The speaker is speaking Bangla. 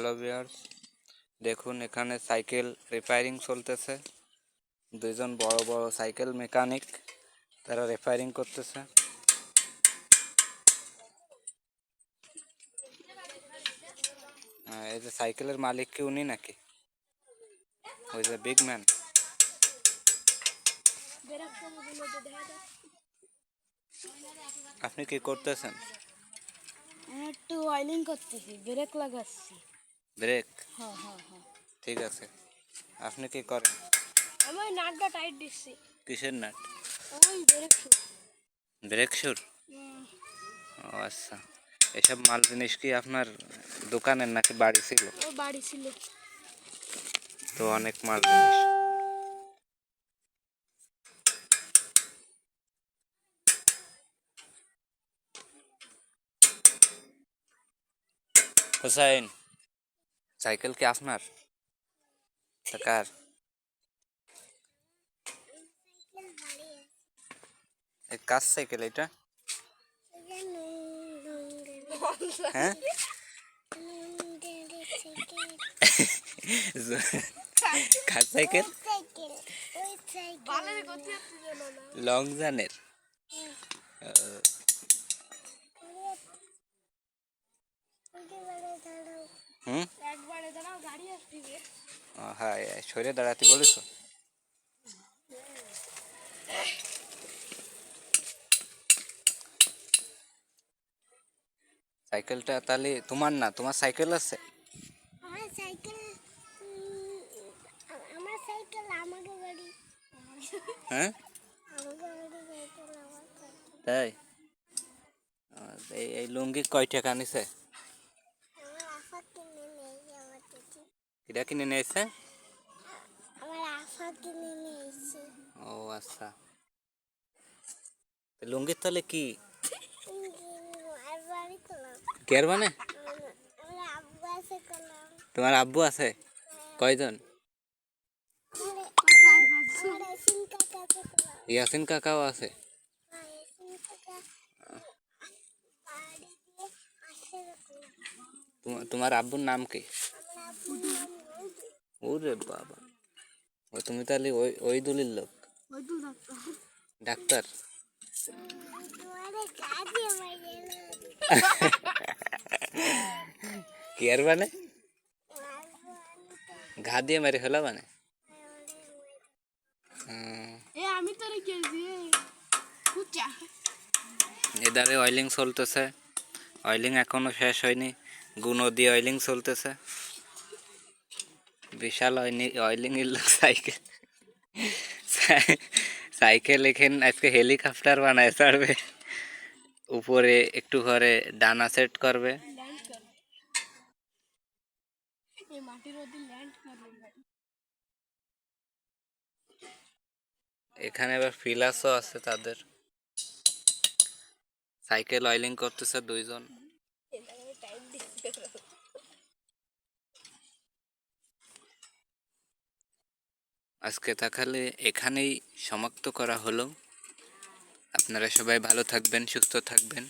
হ্যালো ভিউয়ার্স দেখুন, এখানে সাইকেল রিপেয়ারিং চলতেছে। দুইজন বড় বড় সাইকেল মেকানিক, তারা রিপেয়ারিং করতেছে। এই যে সাইকেলের মালিক কি উনি নাকি? ওই যে বিগ ম্যান আপনি কি করতেছেন? একটু অয়েলিং করতেছি ব্রেক লাগাচ্ছি। ব্রেক হ্যাঁ হ্যাঁ হ্যাঁ ঠিক আছে আপনি কি করেন আমি ওই নাটটা টাইট দিচ্ছি কিসের নাট ওই ব্রেক ব্রেক শুর ও আচ্ছা এসব মাল জিনিস কি আপনার দোকানের নাকি বাড়ি ছিল ও বাড়ি ছিল তো অনেক মাল জিনিস হুসাইন সাইকেল কি আপনার? কার? কার সাইকেল এটা? হ্যাঁ? কার সাইকেল? লং জানের হুম? হ্যাঁ এই সরে দাঁড়াতে বলেছ? সাইকেলটা তাহলে তোমার না তোমার সাইকেল আছে? আমার সাইকেল আমার সাইকেল আমাকে গাড়ি। হ্যাঁ? তাই? এই লুঙ্গি কয় টাকা নিছে? কিনে নিয়েছে কিরা কিনে নিয়েছে? কিনে নিয়েছে ও আচ্ছা তো লুঙ্গির তাহলে কি আর বাড়ি করলাম কেয়ার মানে আমার আব্বু আছে করলাম তোমার আব্বু আছে কয়জন আমার এসিন কাকা আছে করলাম ইয়াসিন কাকাও আছে আর এসিন কাকা বাড়ি দিয়ে আসে করলাম তোমার তোমার আব্বুর নাম কি আমার আব্বুর নাম মৌদু ওরে বাবা ও তুমি তাহলে ওই ওই দলির লোক? ডাক্তার? কি আর মানে ঘা দিয়ে মারি হলো মানে হুম, এ আমি তোরে কেজি এধারে অয়েলিং চলতেছে। অয়েলিং এখনও শেষ হয়নি। গুঁড়ো দিয়ে অয়েলিং চলতেছে। বিশাল অয়েলিং লোক সাইকেল। সাইকেল এখানে আজকে হেলিকপ্টার বানায় ছাড়বে। উপরে একটু করে ডানা সেট করবে। এখানে আবার ফিলাসও আছে তাদের। সাইকেল অয়েলিং করতেছে দুইজন। আজকে তাহলে এখানেই সমাপ্ত করা হলো। আপনারা সবাই ভালো থাকবেন সুস্থ থাকবেন।